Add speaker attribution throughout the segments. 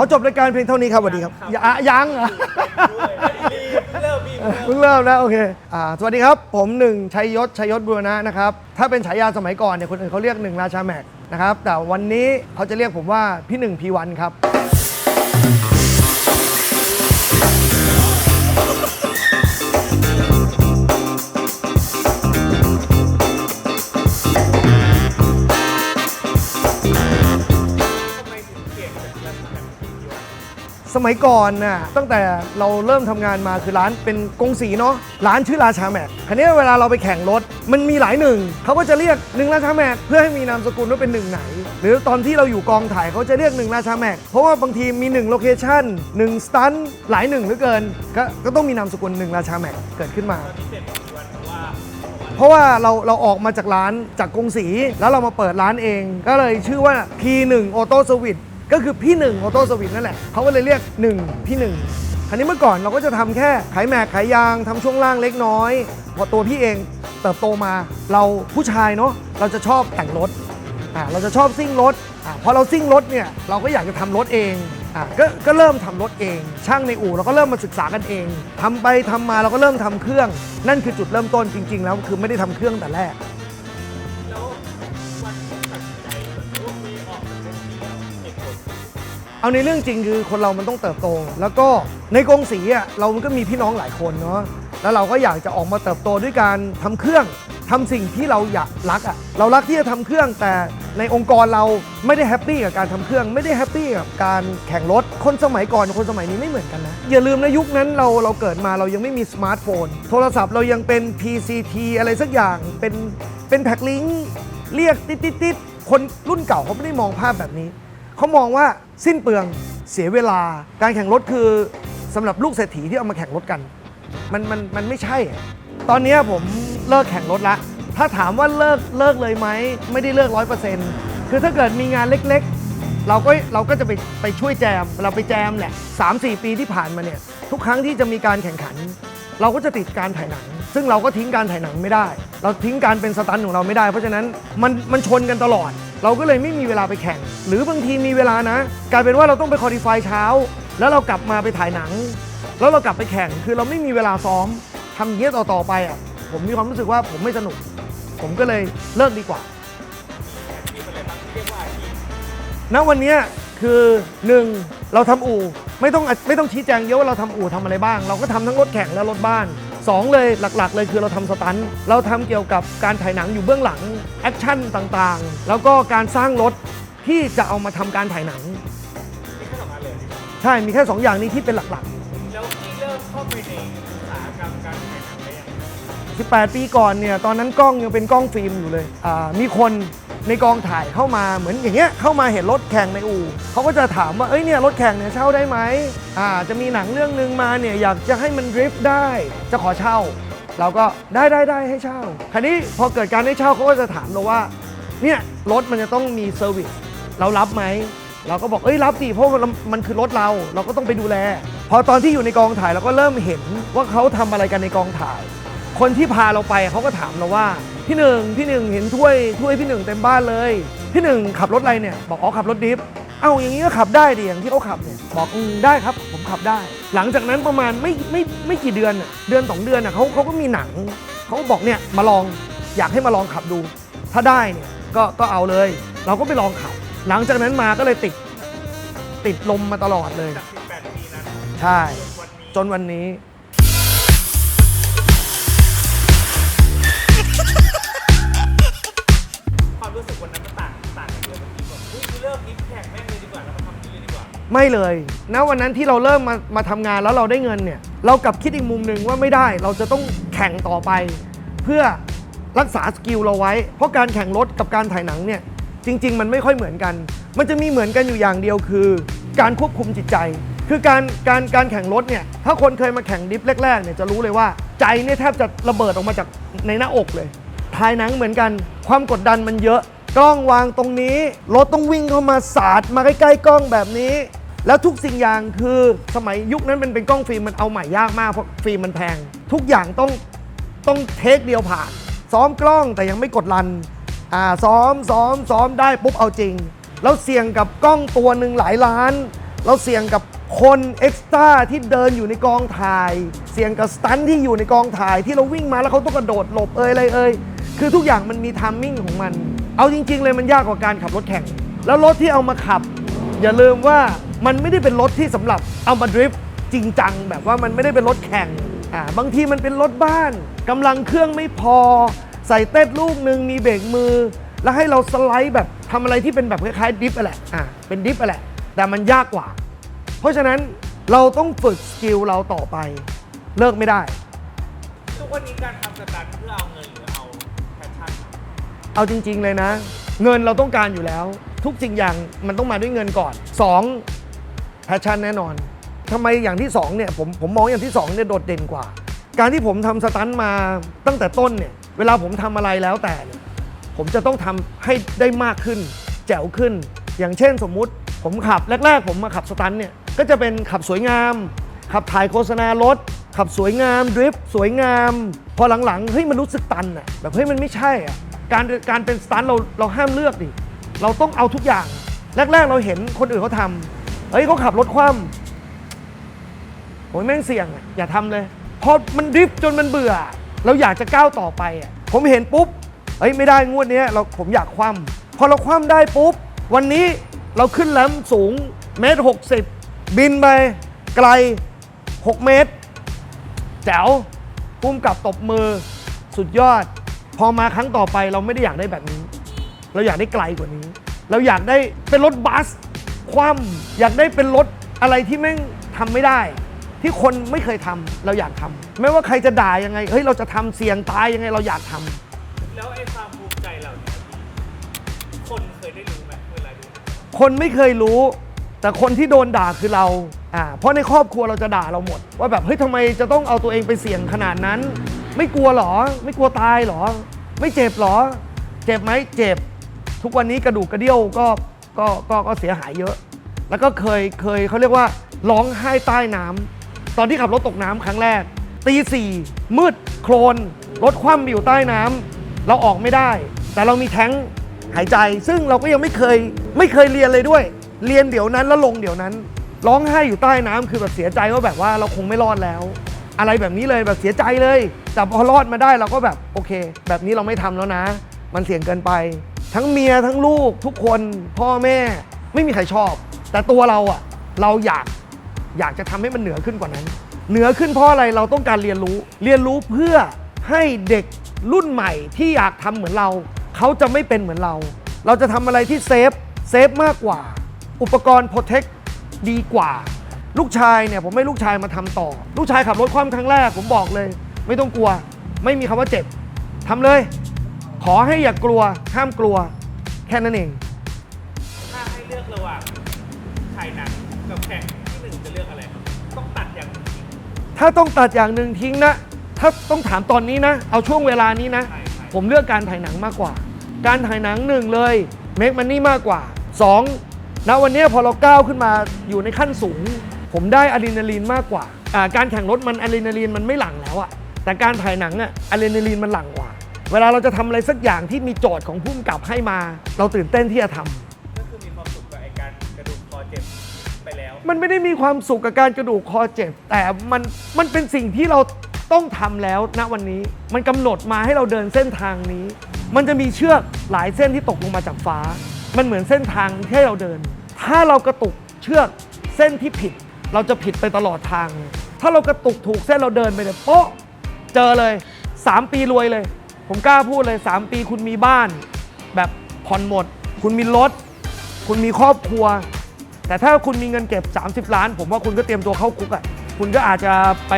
Speaker 1: ขอจบรายการเพียงเท่านี้ครับสวัสดีครับอย่าอะยังเหรอ
Speaker 2: เริ่มมี
Speaker 1: เพิ่งเริ่มนะโอเคอ่าสวัสดีครับ ผมหนึ่งชัยยศชัยยศบุรณะนะครับถ้าเป็นฉายาสมัยก่อนเนี่ยคนอื่นเขาเรียกหนึ่งราชาแม็กนะครับแต่วันนี้เขาจะเรียกผมว่าพี่หนึ่งพีวันครับ สมัยก่อนน่ะตั้งแต่เราเริ่มทำงานมาคือร้านเป็นกงสีเนาะร้านชื่อราชาแม็กคันนี้เวลาเราไปแข่งรถ มันมีหลายหนึ่งเขาก็จะเรียกหนึ่งราชาแม็กเพื่อให้มีนามสกุลว่าเป็นหนึ่งไหน หรือตอนที่เราอยู่กองถ่ายเขาจะเรียกหนึ่งราชาแม็กเพราะว่าบางทีมีหนึ่งโลเคชั่นหนึ่งสตันหลายหนึ่งเหลือเกินก็ก็ต้องมีนามสกุลหนึ่งราชาแม็กเกิดขึ้นมา
Speaker 2: เพราะว่า
Speaker 1: เราเราออกมาจากร้านจากกรุงศรีแล้วเรามาเปิดร้านเอง ก็เลยชื่อว่า P1 Auto Service ก็คือพี่หนึ่งออโต้สวิตนั่นแหละเขาก็เลยเรียก 1 พี่หนึ่งคันนี้เมื่อก่อนเราก็จะทำแค่ขายแม็กขายยางทำช่วงล่างเล็กน้อย พอตัวพี่เองเติบโตมาเราผู้ชายเนาะเราจะชอบแต่งรถอ่าเราจะชอบซิ่งรถอ่าพอเราซิ่งรถเนี่ยเราก็อยากจะทำรถเองอ่าก็ก็เริ่มทำรถเอง ช่างในอู่เราก็เริ่มมาศึกษากันเองทำไปทำมาเราก็เริ่มทำเครื่อง นั่นคือจุดเริ่มต้นจริง ๆ แล้วคือไม่ได้ทำเครื่องแต่แรก
Speaker 2: เอา
Speaker 1: ในเรื่องจริงคือคนเรามันต้องเติบโต แล้วก็ในกรงสีอะเรามันก็มีพี่น้องหลายคนเนาะแล้วเราก็อยากจะออกมาเติบโตด้วยการทำเครื่องทำสิ่งที่เราอยากรักอะเรารักที่จะทำเครื่องแต่ในองค์กรเราไม่ได้แฮปปี้กับการทำเครื่อง ไม่ได้แฮปปี้กับการแข่งรถคนสมัยก่อนคนสมัยนี้ไม่เหมือนกันนะ อย่าลืมนะยุคนั้นเราเราเกิดมาเรายังไม่มีสมาร์ทโฟน โทรศัพท์เรายังเป็น PCT อะไรสักอย่างเป็นเป็นแพ็คลิงเรียกติดติดติดคนรุ่นเก่าเขาไม่ได้มองภาพแบบนี้ เขามองว่าสิ้นเปลืองเสียเวลา การแข่งรถคือสำหรับลูกเศรษฐีที่เอามาแข่งรถกัน มันมันมันไม่ใช่ ตอนนี้ผมเลิกแข่งรถละ ถ้าถามว่าเลิกเลิกเลยไหมไม่ได้เลิกร้อยเปอร์เซ็นต์คือถ้าเกิดมีงานเล็กๆ เราก็เราก็จะไปไปช่วยแจม เราไปแจมแหละสามสี่ปีที่ผ่านมาเนี่ยทุกครั้งที่จะมีการแข่งขัน เราก็จะติดการถ่ายหนัง ซึ่งเราก็ทิ้งการถ่ายหนังไม่ได้ เราทิ้งการเป็นสตันท์ของเราไม่ได้ เพราะฉะนั้นมันมันชนกันตลอด เราก็เลยไม่มีเวลาไปแข่ง หรือบางทีมีเวลานะ กลายเป็นว่าเราต้องไปคอดิฟายเช้า แล้วเรากลับมาไปถ่ายหนัง แล้วเรากลับไปแข่งคือเราไม่มีเวลาซ้อมทำอย่างนี้ยต่อๆไปอะผมมีความรู้สึกว่าผมไม่สนุก ผมก็เลยเลิกดีกว่า
Speaker 2: อาชีพอะไรบ้างที่เรียกว่าอาชีพ
Speaker 1: ณวันนี้คือ 1. เราทำอู่ไม่ต้องไม่ต้องชี้แจงเยอะว่าเราทำอู่ทำอะไรบ้าง เราก็ทำทั้งรถแข่งและรถบ้าน 2 เลยหลักๆ เลยคือเราทำสตันเราทำเกี่ยวกับการถ่ายหนังอยู่เบื้องหลังแอคชั่นต่างๆ แล้วก็การสร้างรถที่จะเอามาทำการถ่ายหนัง
Speaker 2: มีแค่สองอันเลย
Speaker 1: ใช่มีแค่ 2 อย่างนี้ที่เป็นหลัก
Speaker 2: แล้วที่เริ่มเข้าไปในอุตสาหกรรมการถ่ายหนังได้ยังไง
Speaker 1: ๆ 18 ปีก่อนเนี่ยตอนนั้นกล้องยังเป็นกล้องฟิล์มอยู่เลยอ่ามีคน ในกองถ่ายเข้ามาเหมือนอย่างเงี้ยเข้ามาเห็นรถแข่งในอู่เขาก็จะถามว่าเอ้ยเนี่ยรถแข่งเนี่ยเช่าได้ไหมอ่าจะมีหนังเรื่องหนึงมาเนี่ยอยากจะให้มันดริฟต์ได้ จะขอเช่า เราก็ได้ได้ได้ให้เช่าคราวนี้พอเกิดการให้เช่าเขาก็จะถามเราว่าเนี่ยรถมันจะต้องมีเซอร์วิสเรารับไหมเราก็บอกเอ้ยรับสิเพราะมันมันคือรถเราเราก็ต้องไปดูแล พอตอนที่อยู่ในกองถ่ายเราก็เริ่มเห็นว่าเขาทำอะไรกันในกองถ่าย คนที่พาเราไปเขาก็ถามเราว่า พี่หนึ่งพี่หนึ่งเห็นถ้วยถ้วยพี่หนึ่งเต็มบ้านเลย พี่หนึ่งขับรถอะไรเนี่ยบอกอ๋อขับรถดิฟเอ้าอย่างนี้ก็ขับได้ดิอย่างที่เขาขับเนี่ยบอกอืมได้ครับ ผมขับได้ หลังจากนั้นประมาณไม่ไม่ไม่กี่เดือนน่ะเดือนสองเดือนน่ะเขาเขาก็มีหนังเขาก็บอกเนี่ยมาลองอยากให้มาลองขับดู ถ้าได้เนี่ยก็ก็เอาเลย เราก็ไปลองขับ หลังจากนั้นมาก็เลยติดติดลมมาตลอดเลย
Speaker 2: จาก18ปีนั้น
Speaker 1: ใช่
Speaker 2: จนวันนี้
Speaker 1: จนวันนี้ ไม่เลยณวันนั้นที่เราเริ่มมามาทำงานแล้วเราได้เงินเนี่ย เรากลับคิดอีกมุมหนึ่งว่าไม่ได้ เราจะต้องแข่งต่อไป เพื่อรักษาสกิลเราไว้ เพราะการแข่งรถกับการถ่ายหนังเนี่ย จริง ๆ มันไม่ค่อยเหมือนกัน มันจะมีเหมือนกันอยู่อย่างเดียวคือ การควบคุมจิตใจ คือการการการแข่งรถเนี่ย ถ้าคนเคยมาแข่งดิฟแรกๆเนี่ยจะรู้เลยว่าใจเนี่ยแทบจะระเบิดออกมาจากในหน้าอกเลย ถ่ายหนังเหมือนกัน ความกดดันมันเยอะ กล้องวางตรงนี้ รถต้องวิ่งเข้ามาสาดมาใกล้ๆกล้องแบบนี้ แล้วทุกสิ่งอย่างคือสมัยยุคนั้นมันเป็นกล้องฟิล์มมันเอาใหม่ยากมากเพราะฟิล์มมันแพง ทุกอย่างต้องต้องเทคเดียวผ่าน ซ้อมกล้องแต่ยังไม่กดรันอ่าซ้อมซ้อมซ้อมได้ปุ๊บเอาจริง แล้วเสี่ยงกับกล้องตัวหนึ่งหลายล้าน เราเสี่ยงกับคนเอ็กซ์ตร้าที่เดินอยู่ในกองถ่าย เสี่ยงกับสตันท์ที่อยู่ในกองถ่ายที่เราวิ่งมาแล้วเขาต้องกระโดดหลบเอ่ยอะไรเอ่ยคือทุกอย่างมันมีทัมมิ่งของมัน เอาจริง ๆ เลยมันยากกว่าการขับรถแข่ง แล้วรถที่เอามาขับ อย่าลืมว่า มันไม่ได้เป็นรถที่สำหรับเอามาดริฟต์จริงจังแบบว่ามันไม่ได้เป็นรถแข่งอ่าบางทีมันเป็นรถบ้านกำลังเครื่องไม่พอ ใส่เต้นลูกหนึ่งมีเบรกมือ แล้วให้เราสไลด์แบบทำอะไรที่เป็นแบบคล้ายๆดิฟอะแหละอ่าเป็นดิฟอะแหละแต่มันยากกว่า เพราะฉะนั้นเราต้องฝึกสกิลเราต่อไป เลิกไม่ได้
Speaker 2: ทุกวันนี้การทำสตันท์เพื่อเอาเงินหรือเอาแพชชั่น
Speaker 1: เอาจริง ๆเลยนะ เงินเราต้องการอยู่แล้ว ทุกสิ่งอย่างมันต้องมาด้วยเงินก่อน 2. แพชชั่นแน่นอนทำไมอย่างที่2เนี่ยผมผมมองอย่างที่2เนี่ยโดดเด่นกว่า การที่ผมทำสตันมาตั้งแต่ต้นเนี่ยเวลาผมทำอะไรแล้วแต่เนี่ยผมจะต้องทำให้ได้มากขึ้น แจ๋วขึ้น อย่างเช่นสมมุติผมขับแรก ๆ ผมมาขับสตันเนี่ยก็จะเป็นขับสวยงาม ขับถ่ายโฆษณารถ ขับสวยงามดริฟต์สวยงาม พอหลังๆเฮ้ยมันรู้สึกตันอะแบบเฮ้ยมันไม่ใช่อะการการเป็นสตันเราเราห้ามเลือกดิเราต้องเอาทุกอย่าง แรก ๆ เราเห็นคนอื่นเขาทำ เฮ้ยเขาขับรถคว่ำโอ้ยแม่งเสี่ยงอะอย่าทำเลยพอมันดริฟต์จนมันเบื่อ เราอยากจะก้าวต่อไปอะผมเห็นปุ๊บเฮ้ยไม่ได้งวดเนี้ยเราผมอยากคว่ำพอเราคว่ำได้ปุ๊บ วันนี้เราขึ้นแหลมสูงเมตรหกสิบบินไปไกล 6 เมตร แจ๋วพุ่มกับตบมือสุดยอด พอมาครั้งต่อไปเราไม่ได้อยากได้แบบนี้ เราอยากได้ไกลกว่านี้ เราอยากได้เป็นรถบัส คว่ำอยากได้เป็นรถอะไรที่แม่งทำไม่ได้ ที่คนไม่เคยทำเราอยากทำไม่ว่าใครจะด่ายังไงเฮ้ยเราจะทำเสี่ยงตายยังไงเราอยากทำ
Speaker 2: แล้วไอ้ความภูมิใจเหล่านี้คนเคยได้รู้ไหมเวลาดู
Speaker 1: คนไม่เคยรู้ แต่คนที่โดนด่าคือเราอ่าเพราะในครอบครัวเราจะด่าเราหมด ว่าแบบเฮ้ยทำไมจะต้องเอาตัวเองไปเสี่ยงขนาดนั้น ไม่กลัวหรอ ไม่กลัวตายหรอ ไม่เจ็บหรอ เจ็บไหมเจ็บ ทุกวันนี้กระดูกกระเดี่ยวก็ ก็ก็ก็เสียหายเยอะ แล้วก็เคยเคยเขาเรียกว่าร้องไห้ใต้น้ำตอนที่ขับรถตกน้ำครั้งแรกตีสี่มืดโคลนรถคว่ำอยู่ใต้น้ำเราออกไม่ได้ แต่เรามีแท้งหายใจ ซึ่งเราก็ยังไม่เคยไม่เคยเรียนเลยด้วย เรียนเดี๋ยวนั้นแล้วลงเดี๋ยวนั้น ร้องไห้อยู่ใต้น้ำคือแบบเสียใจว่าแบบว่าเราคงไม่รอดแล้ว อะไรแบบนี้เลยแบบเสียใจเลย แต่พอรอดมาได้เราก็แบบโอเค แบบนี้เราไม่ทำแล้วนะ มันเสี่ยงเกินไป ทั้งเมียทั้งลูกทุกคนพ่อแม่ไม่มีใครชอบ แต่ตัวเราอะเราอยากอยากจะทำให้มันเหนือขึ้นกว่านั้น เหนือขึ้นเพราะอะไรเราต้องการเรียนรู้ เรียนรู้เพื่อให้เด็กรุ่นใหม่ที่อยากทำเหมือนเรา เขาจะไม่เป็นเหมือนเรา เราจะทำอะไรที่เซฟเซฟมากกว่า อุปกรณ์โปรเทคดีกว่า ลูกชายเนี่ยผมให้ลูกชายมาทำต่อ ลูกชายขับรถคว่ำครั้งแรกผมบอกเลย ไม่ต้องกลัว ไม่มีคำว่าเจ็บทำเลย ขอให้อย่ากลัวห้ามกลัว แค่นั้นเอง
Speaker 2: ถ้าให้เลือกระหว่างถ่ายหนังกับแข่งที่หนึ่งจะเลือกอะไร ต้องตัดอย่างหนึ่งทิ้ง
Speaker 1: ถ้าต้องตัดอย่างหนึ่งทิ้งนะ ถ้าต้องถามตอนนี้นะ เอาช่วงเวลานี้นะ
Speaker 2: ใช่ใช่
Speaker 1: ผมเลือกการถ่ายหนังมากกว่า การถ่ายหนังหนึ่งเลยเมคมันนี่มากกว่า2ณวันนี้พอเราก้าวขึ้นมาอยู่ในขั้นสูง ผมได้อะดรีนาลีนมากกว่าอ่า การแข่งรถมันอะดรีนาลีนมันไม่หลั่งแล้วอะแต่การถ่ายหนังอะอะดรีนาลีนมันหลั่งกว่า เวลาเราจะทำอะไรสักอย่างที่มีโจทย์ของผู้กำกับให้มา เราตื่นเต้นที่จะทำ
Speaker 2: ก็คือมีความสุขกับไอ้การกระดูกคอเจ็บไปแล้ว
Speaker 1: มันไม่ได้มีความสุขกับการกระดูกคอเจ็บ แต่มันมันเป็นสิ่งที่เราต้องทำแล้วณวันนี้ มันกำหนดมาให้เราเดินเส้นทางนี้ มันจะมีเชือกหลายเส้นที่ตกลงมาจากฟ้า มันเหมือนเส้นทางที่ให้เราเดิน ถ้าเรากระตุกเชือกเส้นที่ผิด เราจะผิดไปตลอดทาง ถ้าเรากระตุกถูกเส้นเราเดินไปเลยโป๊ะเจอเลย 3 ปีรวยเลย ผมกล้าพูดเลย 3 ปีคุณมีบ้าน แบบผ่อนหมด คุณมีรถ คุณมีครอบครัว แต่ถ้าคุณมีเงินเก็บ 30 ล้าน ผมว่าคุณก็เตรียมตัวเข้าคุกอะคุณก็อาจจะไป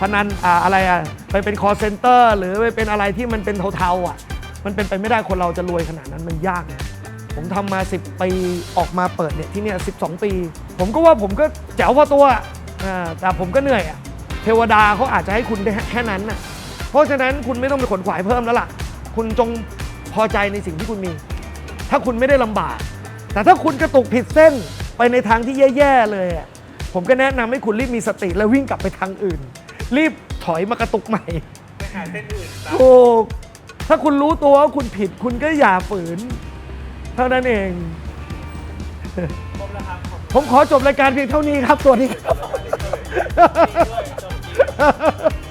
Speaker 1: พนันออะไรอะไปเป็นคอร์เซนเตอร์หรือไปเป็นอะไรที่มันเป็นเทาๆอะมันเป็นไปไม่ได้คนเราจะรวยขนาดนั้นมันยากนะผมทำมา 10 ปีออกมาเปิดเนี่ยที่เนี่ย12 ปี ผมก็ว่าผมก็แจ๋วพอตัวอ่าแต่ผมก็เหนื่อยอะเทวดาเขาอาจจะให้คุณได้แค่นั้นน่ะ เพราะฉะนั้นคุณไม่ต้องไปขนขวายเพิ่มแล้วล่ะ คุณจงพอใจในสิ่งที่คุณมี ถ้าคุณไม่ได้ลำบาก แต่ถ้าคุณกระตุกผิดเส้นไปในทางที่แย่ๆเลยอะผมก็แนะนำให้คุณรีบมีสติแล้ววิ่งกลับไปทางอื่น รีบถอยมากระตุกใหม่
Speaker 2: ไปหาเส้นอื่นตาม
Speaker 1: ถูกถ้าคุณรู้ตัวว่าคุณผิดคุณก็อย่าฝืน เท่านั้นเอง
Speaker 2: ครบแล้วครับขอบคุณ
Speaker 1: ผมขอจบรายการเพียงเท่านี้ครับ สวัสดีครับ
Speaker 2: ด้วยจบจริง